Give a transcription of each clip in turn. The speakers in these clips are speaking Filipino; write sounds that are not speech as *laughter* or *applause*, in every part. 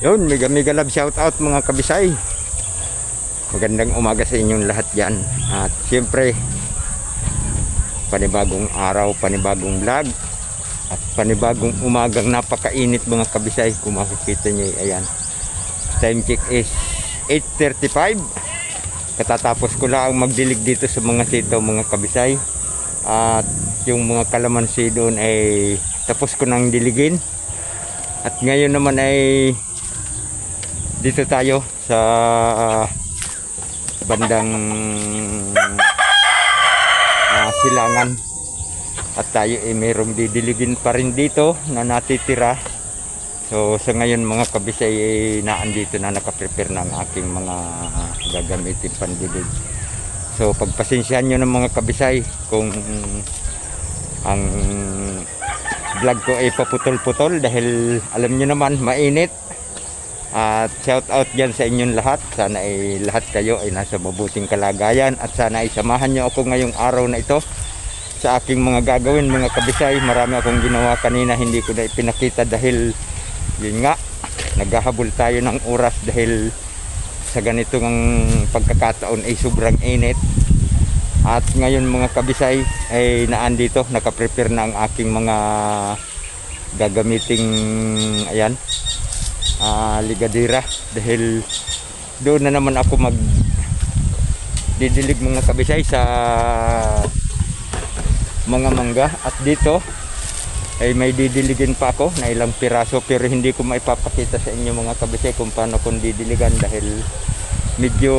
Yun, mega mega love shout out mga kabisay. Magandang umaga sa inyong lahat dyan. At siyempre, panibagong araw, panibagong vlog. At panibagong umagang napakainit mga kabisay. Kung makikita nyo, ayan. Time check is 8.35. Katatapos ko lang magdilig dito sa mga sitaw mga kabisay. At yung mga kalamansi doon ay tapos ko nang diligin. At ngayon naman ay dito tayo sa ah, bandang ah, silangan. At tayo ay mayroong didiligin pa rin dito na natitira. So sa ngayon mga kabisay ay naandito na nakaprepare ng aking mga gagamitin pandilig. So pagpasensyahan nyo ng mga kabisay kung ang vlog ko ay paputol-putol dahil alam nyo naman mainit at shout out dyan sa inyong lahat. Sana ay lahat kayo ay nasa mabuting kalagayan at sana ay samahan nyo ako ngayong araw na ito sa aking mga gagawin mga kabisay. Marami akong ginawa kanina hindi ko na ipinakita dahil yun nga naghahabol tayo ng oras dahil sa ganitong pagkakataon ay sobrang init. At ngayon mga kabisay ay naandito nakaprepare na ang aking mga gagamiting ayan ah, ligadira dahil doon na naman ako mag didilig mga kabisay sa mga mangga. At dito ay may didiligin pa ako na ilang piraso. Pero hindi ko maipapakita sa inyo mga kabisay kung paano kong didiligan dahil medyo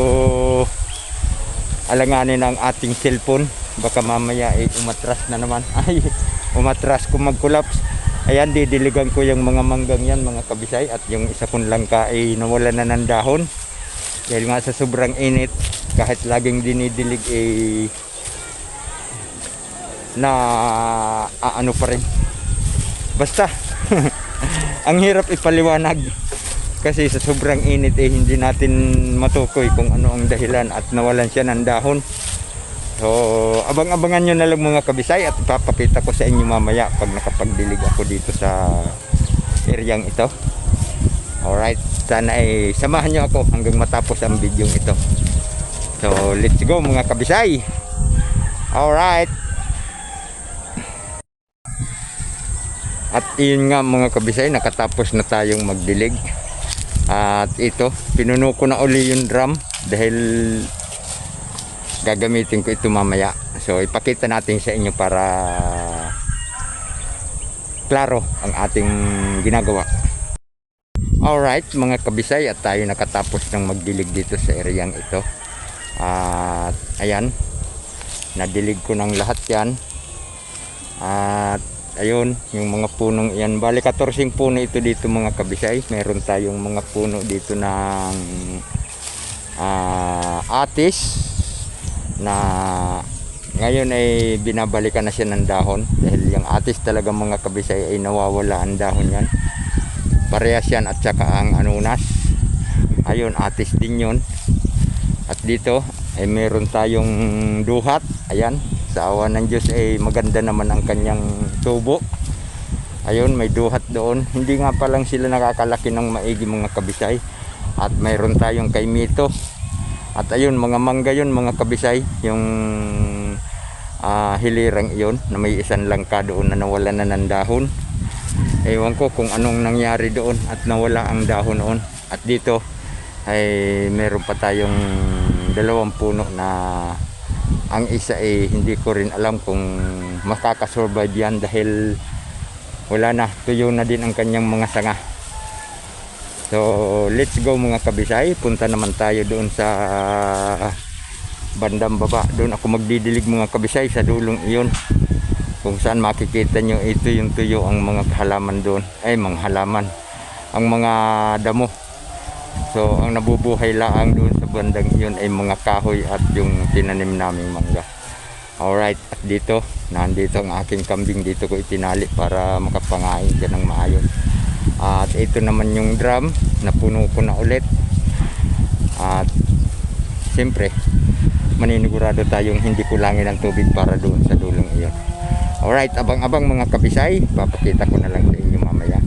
alanganin ang ating cellphone. Baka mamaya ay umatras na naman. *laughs* Ay umatras kung mag-collapse Ayan, didiligan ko yung mga manggang yan, mga kabisay. At yung isa kong langka ay nawala na ng dahon. Dahil nga sa sobrang init, kahit laging dinidilig ay na aano pa rin. Basta, *laughs* ang hirap ipaliwanag. Kasi sa sobrang init eh hindi natin matukoy kung ano ang dahilan at nawalan siya ng dahon. So, abang-abangan nyo na lang mga kabisay at ipapakita ko sa inyo mamaya pag nakapagdilig ako dito sa areang ito. Alright, sana ay samahan nyo ako hanggang matapos ang video ito. So, let's go mga kabisay. Alright. At yun nga mga kabisay, nakatapos na tayong magdilig. At ito, pinuno ko na uli yung drum dahil gagamitin ko ito mamaya. So ipakita natin sa inyo para klaro ang ating ginagawa. Alright mga kabisay at tayo nakatapos ng magdilig dito sa areang ito. At ayan, nadilig ko ng lahat yan. At ayun, yung mga punong yan. Bali 14 puno ito dito mga kabisay. Meron tayong mga puno dito ng ah, atis, na ngayon ay binabalikan na siya ng dahon dahil yung atis talaga mga kabisay ay nawawala ang dahon yan. Parehas yan at saka ang anunas. Ayun atis din yun. At dito ay meron tayong duhat. Ayan sa awa ng Diyos ay maganda naman ang kanyang tubo. Ayun may duhat doon. Hindi nga pa lang sila nakakalaki ng maigi mga kabisay. At mayroon tayong kay Mito at ayun, mga mangga yun, mga kabisay, yung ah, hilirang iyon na may isang langka doon na nawala na ng dahon. Ewan ko kung anong nangyari doon at nawala ang dahon noon. At dito ay meron pa tayong dalawang puno na ang isa ay hindi ko rin alam kung makakasurvive yan dahil wala na, tuyo na din ang kanyang mga sanga. So, let's go mga kabisay. Punta naman tayo doon sa bandang baba. Doon ako magdidilig mga kabisay sa dulong iyon. Kung saan makikita nyo ito yung tuyo ang mga halaman doon. Ay, mga halaman. Ang mga damo. So, ang nabubuhay laang doon sa bandang iyon ay mga kahoy at yung tinanim naming mangga. Alright, at dito, nandito ang aking kambing dito ko itinali para makapangain siya ng maayos. At ito naman yung drum, napuno ko na ulit. At siyempre, maninigurado tayong hindi kulangin ang tubig para doon sa dulong iyon. Alright, abang-abang mga kabisay, papakita ko na lang sa inyo mamaya.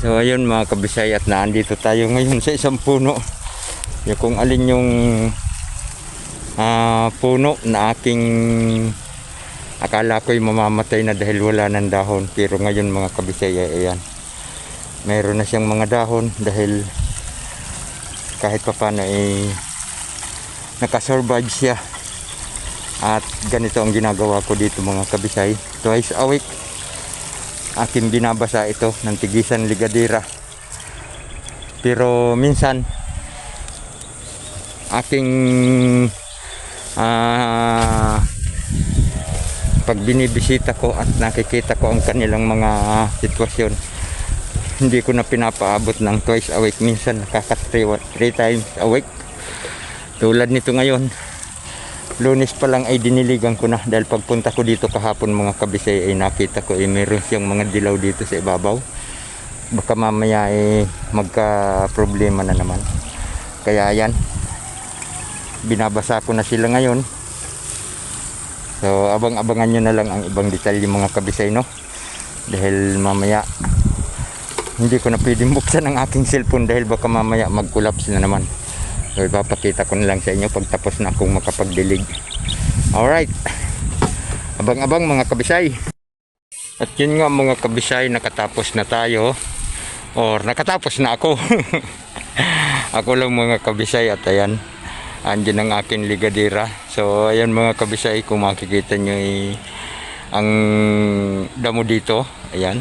So ayun mga kabisay at naandito tayo ngayon sa isang puno. Yung kung alin yung ah, puno na aking akala ko'y mamamatay na dahil wala ng dahon. Pero ngayon mga kabisay ay ayan. Meron na siyang mga dahon dahil kahit pa paano ay nakasurvive siya. At ganito ang ginagawa ko dito mga kabisay. Twice a week aking binabasa ito ng tigisan ligadira pero minsan aking ah pag binibisita ko at nakikita ko ang kanilang mga sitwasyon hindi ko na pinapaabot ng twice a week. Minsan nakaka 3 times a week. Tulad nito ngayon lunes pa lang ay diniligan ko na dahil pagpunta ko dito kahapon mga kabisay ay nakita ko ay meron siyang mga dilaw dito sa ibabaw. Baka mamaya ay magka problema na naman. Kaya yan binabasa ko na sila ngayon so abang abangan nyo na lang ang ibang detalye mga kabisay no dahil mamaya hindi ko na pwedeng buksan ang aking cellphone dahil baka mamaya mag-collapse na naman So ipapakita ko na lang sa inyo pag tapos na akong makapagdilig. Alright. Abang-abang mga kabisay. At yun nga mga kabisay, nakatapos na tayo. Or nakatapos na ako. *laughs* ako lang mga kabisay at ayan. Andyan ang aking ligadira. So ayan mga kabisay, kung makikita nyo ay ang damo dito. Ayan.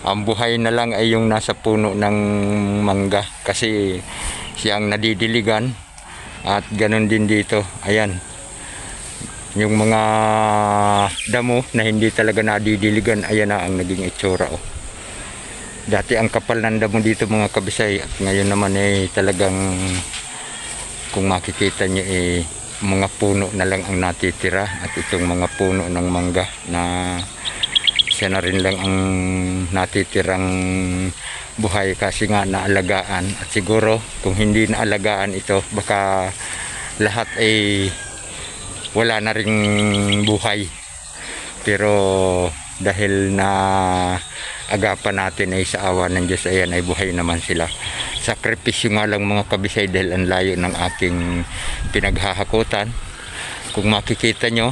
Ang buhay na lang ay yung nasa puno ng mangga. Kasi siyang nadidiligan at ganun din dito ayan yung mga damo na hindi talaga nadidiligan ayan na ang naging itsura oh. dati ang kapal ng damo dito mga kabisay at ngayon naman ay talagang kung makikita nyo eh mga puno na lang ang natitira at itong mga puno ng mangga na siya na rin lang ang natitirang buhay kasi nga naalagaan. At siguro kung hindi naalagaan ito baka lahat ay wala na ring buhay. Pero dahil na agapan natin ay sa awa ng Diyos ayan ay buhay naman sila. Sakripisyo nga lang mga kabisay dahil ang layo ng aking pinaghahakutan. Kung makikita nyo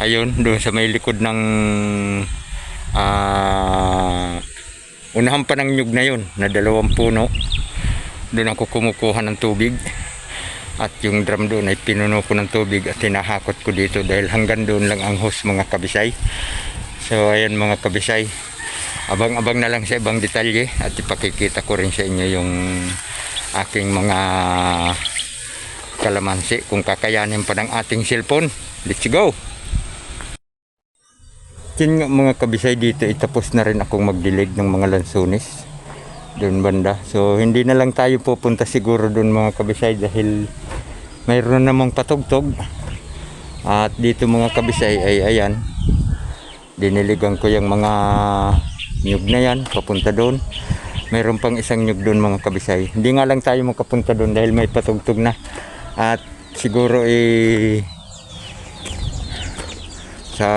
ayun doon sa may likod ng ah unahan pa ng nyug na yun na dalawang puno doon ako kumukuha ng tubig. At yung drum doon ay pinuno ko ng tubig at hinahakot ko dito dahil hanggang doon lang ang hose mga kabisay. So ayan mga kabisay abang-abang na lang sa ibang detalye at ipakikita ko rin sa inyo yung aking mga kalamansi kung kakayanin pa ng ating cellphone. Let's go! Yun nga mga kabisay dito itapos na rin akong magdilig ng mga lansunis doon banda. So hindi na lang tayo pupunta siguro doon mga kabisay dahil mayroon namang patugtog. At dito mga kabisay ay ayan diniligan ko yung mga nyug na yan papunta doon. Mayroon pang isang nyug doon mga kabisay. Hindi nga lang tayo makapunta doon dahil may patugtog na. At siguro eh sa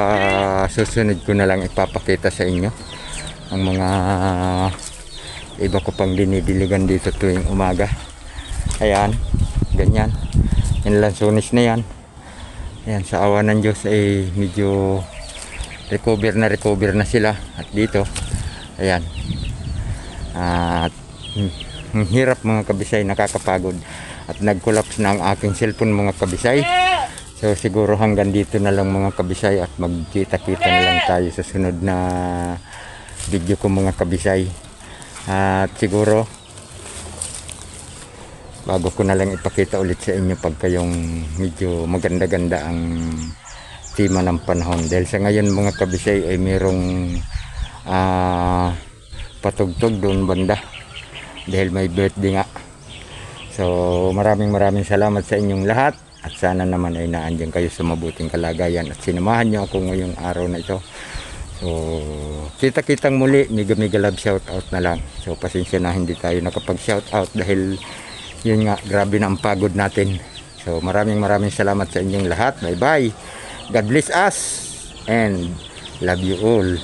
susunod ko na lang ipapakita sa inyo ang mga iba ko pang dinidiligan dito tuwing umaga. Ayan ganyan. Yan lang sunis na yan. Ayan sa awa ng Diyos ay medyo recover na recover na sila at dito. Ayan. At ang hirap mga kabisay nakakapagod. At nag-collapse na ang aking cellphone mga kabisay. So siguro hanggang dito na lang mga kabisay at magkita-kita na lang tayo sa sunod na video ko mga kabisay. At siguro bago ko na lang ipakita ulit sa inyo pag kayong medyo maganda-ganda ang tema ng panahon. Dahil sa ngayon mga kabisay ay merong ah, patugtog doon banda. Dahil may birthday nga. So maraming maraming salamat sa inyong lahat at sana naman ay naandyan kayo sa mabuting kalagayan at sinamahan nyo ako ngayong araw na ito. So kita-kitang muli, mega mega love shout out na lang. So pasensya na hindi tayo nakapag shout out dahil yun nga grabe na ang pagod natin. So maraming maraming salamat sa inyong lahat. Bye bye. God bless us and love you all.